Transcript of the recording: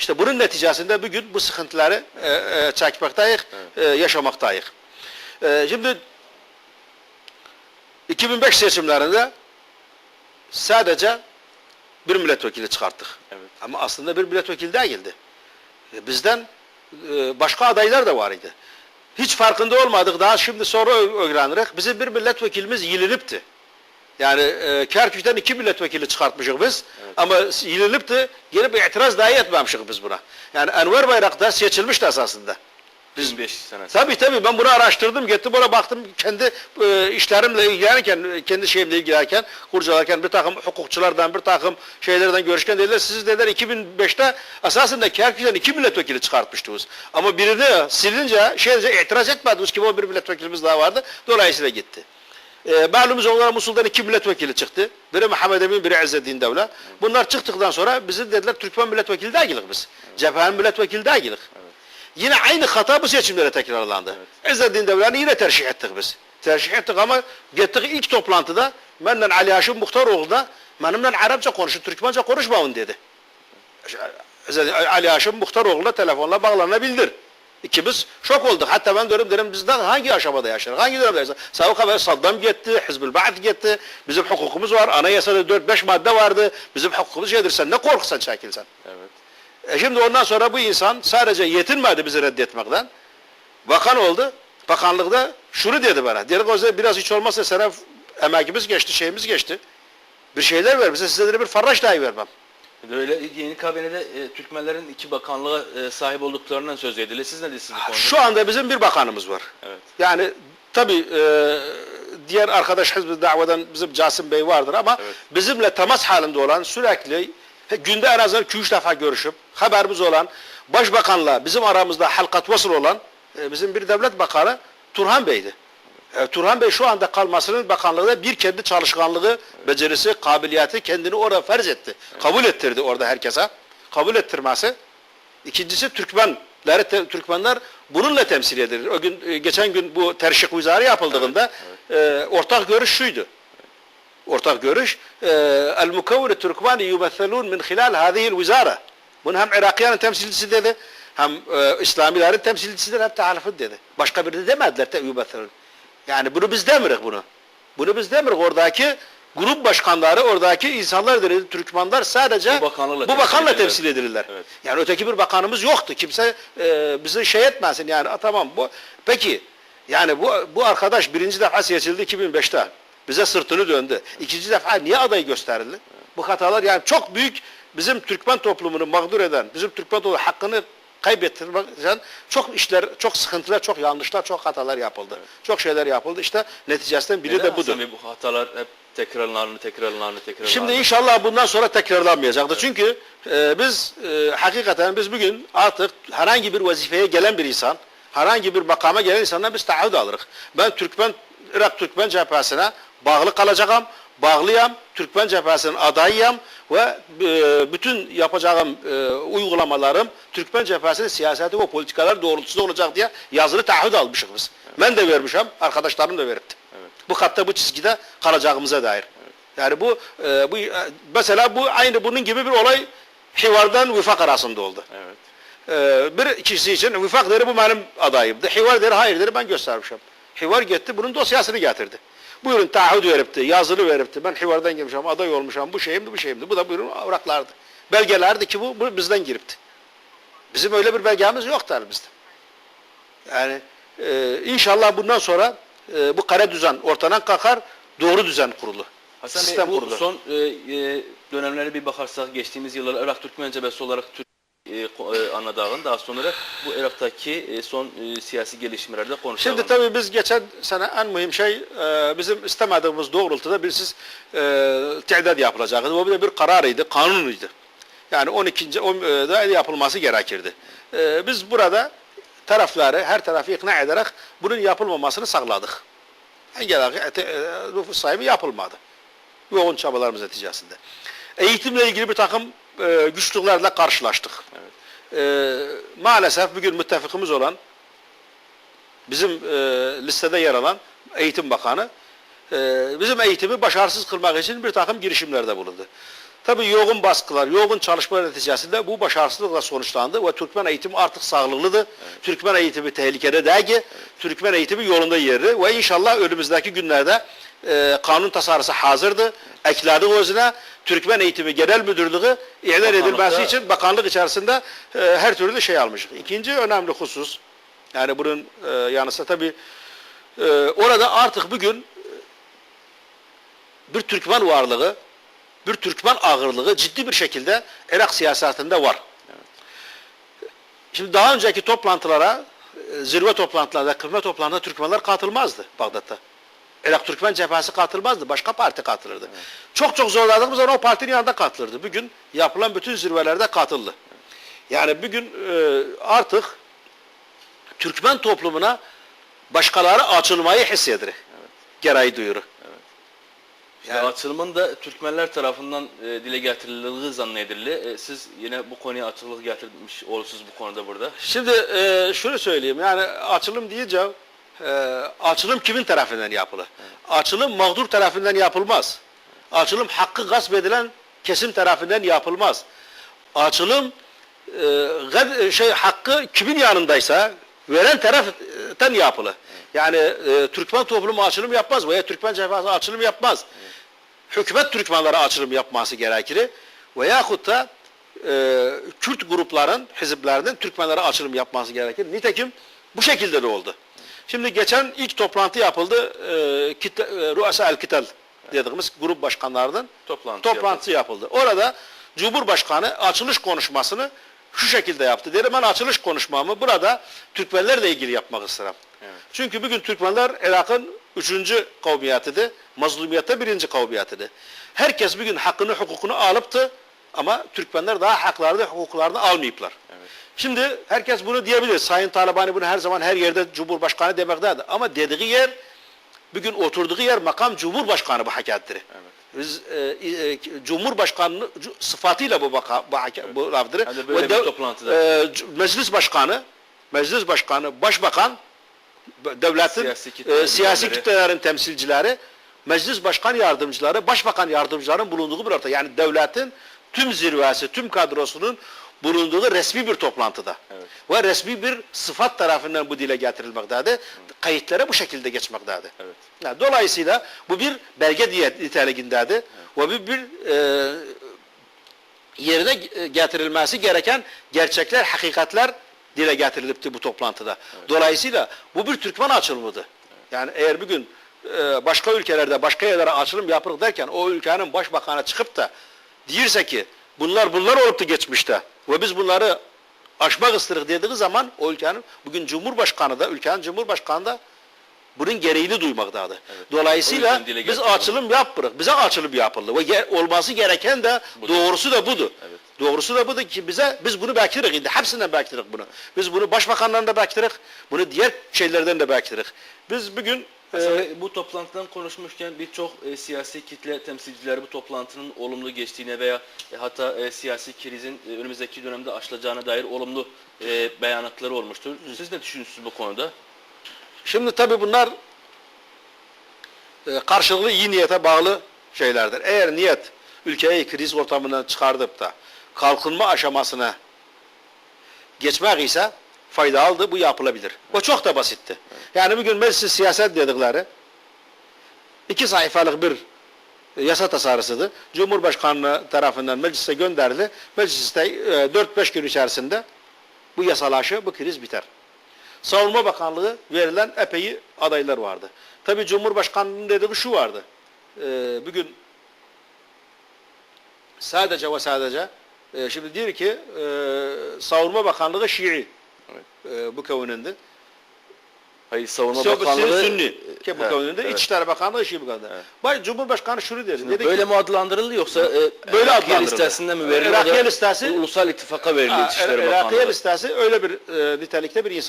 İşte bunun neticesinde bugün bu sıkıntıları e, e, çekmekteyiz, e, yaşamaktayız. E, şimdi 2005 seçimlerinde sadece bir milletvekili çıkarttık. Evet. Ama aslında bir milletvekili değildi. E, Bizden e, başka adaylar da var idi. Hiç farkında olmadık. Daha şimdi sonra ö- öğrenirik. Bizim bir milletvekilimiz yilinipti. Yani e, Kerkük'ten iki milletvekili çıkartmışız biz. Ama yilinipti. Gelip itiraz dahi etmemişiz biz buna. Yani Enver Bayraktar seçilmişti esasında. Biz 2005 senesi. Tabii tabii ben bunu araştırdım. Gittim oraya baktım kendi e, işlerimle ilgilenirken, kendi şeyimle ilgilenirken, kurcalarken bir takım hukukçulardan, bir takım şeylerden görüşken dediler, siz dediler 2005'te esasında Kerkük'ten iki milletvekili çıkartmıştınız. Ama birini silince, şeyce itiraz etmediniz ki o bir milletvekilimiz daha vardı. Dolayısıyla gitti. E, olarak Musul'dan iki milletvekili çıktı. Biri Muhammed Emin, biri İzzeddin Devla. Bunlar çıktıktan sonra bizi dediler Türkmen milletvekili değiliz biz. Cephenin milletvekili değiliz. Yine aynı hata bu seçimlere tekrarlandı. İzzeddin Devlan'ı yine tercih ettik biz. Tercih ettik ama gittik ilk toplantıda benden Ali Haşim Muhtaroğlu da benimle Arapça konuşun, Türkmence konuşmayın dedi. Ali Haşim Muhtaroğlu'na telefonla bağlanabildir. İkimiz şok olduk. Hatta ben diyorum dedim biz daha hangi aşamada yaşarız? Hangi dönemde yaşarız? Sabah kadar Saddam gitti, Hizbül Ba'd gitti. Bizim hukukumuz var. Anayasada 4-5 madde vardı. Bizim hukukumuz şeydir. Sen ne korksan çekilsen. Evet. E şimdi ondan sonra bu insan sadece yetinmedi bizi reddetmekten. Bakan oldu. Bakanlıkta şunu dedi bana. Dedi ki biraz hiç olmazsa sana emekimiz geçti, şeyimiz geçti. Bir şeyler ver bize. Size bir farraş dahi vermem. Öyle yeni kabinede e, Türkmenlerin iki bakanlığa e, sahip olduklarından söz edildi. Siz ne diyorsunuz? Şu anda bizim bir bakanımız var. Evet. Yani tabii e, diğer arkadaş Hizb-i Dava'dan bizim Casim Bey vardır ama Evet. bizimle temas halinde olan sürekli günde en azından 2-3 defa görüşüp haberimiz olan başbakanla bizim aramızda halkat vasıl olan e, bizim bir devlet bakanı Turhan Bey'di. E, Turhan Bey şu anda kalmasının bakanlığında bir kendi çalışkanlığı, becerisi, kabiliyeti kendini orada farz etti. Kabul ettirdi orada herkese. Kabul ettirmesi. İkincisi Türkmenleri, te- Türkmenler bununla temsil edilir. O gün, e, geçen gün bu terşik vizarı yapıldığında e, ortak görüş şuydu. Ortak görüş e, el mukavvir Türkmani yumethelun min hilal hadihi'l vizara. Bunu hem Irakiyanın temsilcisi dedi, hem e, İslamilerin temsilcisidir, hem tahalifin dedi. Başka biri de demediler te yumethelun. Yani bunu biz demirik bunu. Bunu biz demirik. Oradaki grup başkanları, oradaki insanlar dedi, Türkmenler sadece Bu bakanlıkla bu temsil bakanla edilirler. temsil edilirler. Evet. Yani öteki bir bakanımız yoktu. Kimse e, bizi şey etmesin yani "A, tamam bu. Peki yani bu bu arkadaş birinci defa seçildi 2005'te. Bize sırtını döndü. İkinci defa niye aday gösterildi? Bu hatalar yani çok büyük bizim Türkmen toplumunu mağdur eden, bizim Türkmen toplumu hakkını kaybettirmek için çok işler, çok sıkıntılar, çok yanlışlar, çok hatalar yapıldı. Çok şeyler yapıldı. İşte neticesinden biri Neden de budur. Hasan bu hatalar hep tekrarlanır, tekrarlanır, tekrarlanır. Şimdi inşallah bundan sonra tekrarlanmayacaktır. Çünkü e, biz e, hakikaten biz bugün artık herhangi bir vazifeye gelen bir insan, herhangi bir makama gelen insandan biz taahhüt alırız. Ben Türkmen, Irak Türkmen cephesine bağlı kalacağım, bağlıyam, Türkmen cephesinin adayıyam ve e, bütün yapacağım e, uygulamalarım Türkmen cephesinin siyaseti ve politikalar doğrultusunda olacak diye yazılı taahhüt almışız biz. Ben de vermişim, arkadaşlarım da veripti. Bu katta bu çizgide kalacağımıza dair. Yani bu, e, bu mesela bu aynı bunun gibi bir olay Hivar'dan Vifak arasında oldu. Evet. E, bir kişisi için Vifak dedi bu benim adayımdı. Hivar dedi hayır dedi ben göstermişim. Hivar gitti bunun dosyasını getirdi. Buyurun taahhüt veripti, yazılı veripti. Ben Hivar'dan gelmişim, aday olmuşum, bu şeyimdi, bu şeyimdi. Bu da buyurun avraklardı. Belgelerdi ki bu, bu bizden giripti. Bizim öyle bir belgemiz yoktu elimizde. Yani e, inşallah bundan sonra e, bu kara düzen ortadan kalkar, doğru düzen kurulu. Hasan Sistem Bey bu kurulu. son e, e, dönemlere bir bakarsak geçtiğimiz yıllar Irak Türkmen Cebesi olarak Türk anadağın daha sonra bu Irak'taki e, son e, siyasi gelişmelerde konuşalım. Şimdi tabii biz geçen sene en mühim şey e, bizim istemediğimiz doğrultuda bir siz e, tedad yapılacaktı. Bu bir bir kararıydı, kanunuydu. Yani 12. o, e, da yapılması gerekirdi. E, biz burada tarafları, her tarafı ikna ederek bunun yapılmamasını sağladık. Engel e, nüfus sayımı yapılmadı. Yoğun çabalarımız neticesinde. Eğitimle ilgili bir takım e, güçlüklerle karşılaştık. E, maalesef bugün müttefikimiz olan bizim e, listede yer alan Eğitim Bakanı e, bizim eğitimi başarısız kılmak için bir takım girişimlerde bulundu. Tabii yoğun baskılar, yoğun çalışmalar neticesinde bu başarısızlıkla sonuçlandı ve Türkmen eğitimi artık sağlıklıdır. Türkmen eğitimi tehlikede değil, Türkmen eğitimi yolunda yeri ve inşallah önümüzdeki günlerde e, kanun tasarısı hazırdı. Ekladı özüne Türkmen Eğitimi Genel Müdürlüğü ilan edilmesi için bakanlık içerisinde e, her türlü şey almıştık. İkinci önemli husus, yani bunun e, yanı sıra tabii e, orada artık bugün bir Türkmen varlığı, bir Türkmen ağırlığı ciddi bir şekilde Irak siyasetinde var. Şimdi daha önceki toplantılara, e, zirve toplantılarında, kırma toplantılarında Türkmenler katılmazdı Bağdat'ta. Irak Türkmen cephesi katılmazdı, başka parti katılırdı. Çok çok zorladığımız zaman o partinin yanında katılırdı. Bugün yapılan bütün zirvelerde katıldı. Yani bugün e, artık Türkmen toplumuna başkaları açılmayı hissedilir. Gereği duyuru. Yani açılımın da Türkmenler tarafından e, dile getirildiği zannedildi. E, siz yine bu konuya açıklık getirmiş olursunuz bu konuda burada. Şimdi e, şunu söyleyeyim yani açılım deyince e, açılım kimin tarafından yapılır? Açılım mağdur tarafından yapılmaz. Açılım hakkı gasp edilen kesim tarafından yapılmaz. Açılım e, gad- şey hakkı kimin yanındaysa veren taraftan yapılır. Yani e, Türkmen toplumu açılım yapmaz veya Türkmen cefası açılım yapmaz. Hükümet Türkmenlere açılım yapması gerekir. Veyahut da e, Kürt grupların, hiziplerinin Türkmenlere açılım yapması gerekir. Nitekim bu şekilde de oldu. Şimdi geçen ilk toplantı yapıldı. E, kitle, e, Ruasa El Kitel dediğimiz grup başkanlarının Toplantı toplantısı yapıldı. Orada Cumhurbaşkanı açılış konuşmasını şu şekilde yaptı. Dedim ben açılış konuşmamı burada Türkmenlerle ilgili yapmak isterim. Evet. Çünkü bugün Türkmenler Irak'ın üçüncü kavmiyetidir. Mazlumiyette birinci kavmiyetidir. Herkes bugün hakkını hukukunu alıptı ama Türkmenler daha haklarını hukuklarını almayıplar. Şimdi herkes bunu diyebilir. Sayın Talabani bunu her zaman her yerde Cumhurbaşkanı demektedir. Ama dediği yer bugün oturduğu yer makam Cumhurbaşkanı bu hakikattir. Biz e, e, Cumhurbaşkanı cu- sıfatıyla bu baka, bu, haka- bu lafdır. Böyle Ve bir dev- toplantıda. e, meclis başkanı, meclis başkanı, başbakan, devletin Siyasi siyasi, kitle e, siyasi kitlelerin temsilcileri, meclis başkan yardımcıları, başbakan yardımcıların bulunduğu bir ortam. Yani devletin tüm zirvesi, tüm kadrosunun bulunduğu resmi bir toplantıda. Evet. Ve resmi bir sıfat tarafından bu dile getirilmektedir. Kayıtlara bu şekilde geçmektedir. Evet. Yani dolayısıyla bu bir belge diye niteliğindedir. Ve bu bir e, yerine e, getirilmesi gereken gerçekler, hakikatler dile getirilipti bu toplantıda. Dolayısıyla bu bir Türkmen açılımıdır. Yani eğer bugün e, başka ülkelerde başka yerlere açılım yapılır derken o ülkenin başbakanı çıkıp da değilse ki bunlar bunlar olup da geçmişte ve biz bunları aşmak istedik dediği zaman o ülkenin bugün Cumhurbaşkanı da ülkenin Cumhurbaşkanı da bunun gereğini duymaktadır. O Dolayısıyla biz açılım yapırız. Bize açılım yapıldı. Ve ge- olması gereken de Budur. doğrusu da budur. Evet. Doğrusu da budur ki bize biz bunu bekliyoruz. Şimdi hepsinden bekliyoruz bunu. Biz bunu başbakandan da bekliyoruz. Bunu diğer şeylerden de bekliyoruz. Biz bugün Mesela e, bu toplantıdan konuşmuşken birçok e, siyasi kitle temsilcileri bu toplantının olumlu geçtiğine veya e, hatta e, siyasi krizin e, önümüzdeki dönemde aşılacağına dair olumlu e, beyanatları olmuştur. Siz ne düşünüyorsunuz bu konuda? Şimdi tabii bunlar e, karşılıklı iyi niyete bağlı şeylerdir. Eğer niyet ülkeyi kriz ortamından çıkardıp da kalkınma aşamasına geçmek ise faydalı bu yapılabilir. O çok da basitti. Yani bugün meclis siyaset dedikleri iki sayfalık bir yasa tasarısıdır. Cumhurbaşkanlığı tarafından meclise gönderildi. Mecliste e, 4-5 gün içerisinde bu yasalaşı, bu kriz biter. Savunma Bakanlığı verilen epey adaylar vardı. Tabii Cumhurbaşkanlığının dediği şu vardı. Ee, bugün sadece ve sadece e, şimdi diyor ki e, Savunma Bakanlığı Şii e, bu kavununda. Hayır Savunma Bakanlığı Bakanlığı Sünni ki bu Evet, kavununda. evet. İçişleri Bakanlığı Şii Bakanlığı. Bay Cumhurbaşkanı şunu dedi. dedi Böyle ki, mi adlandırıldı yoksa e, Böyle Irakiye adlandırıldı. listesinde mi? Irakiye o da listesi- Ulusal İttifak'a Ha, İçişleri Irakiye Bakanlığı. listesi öyle bir e, nitelikte bir insan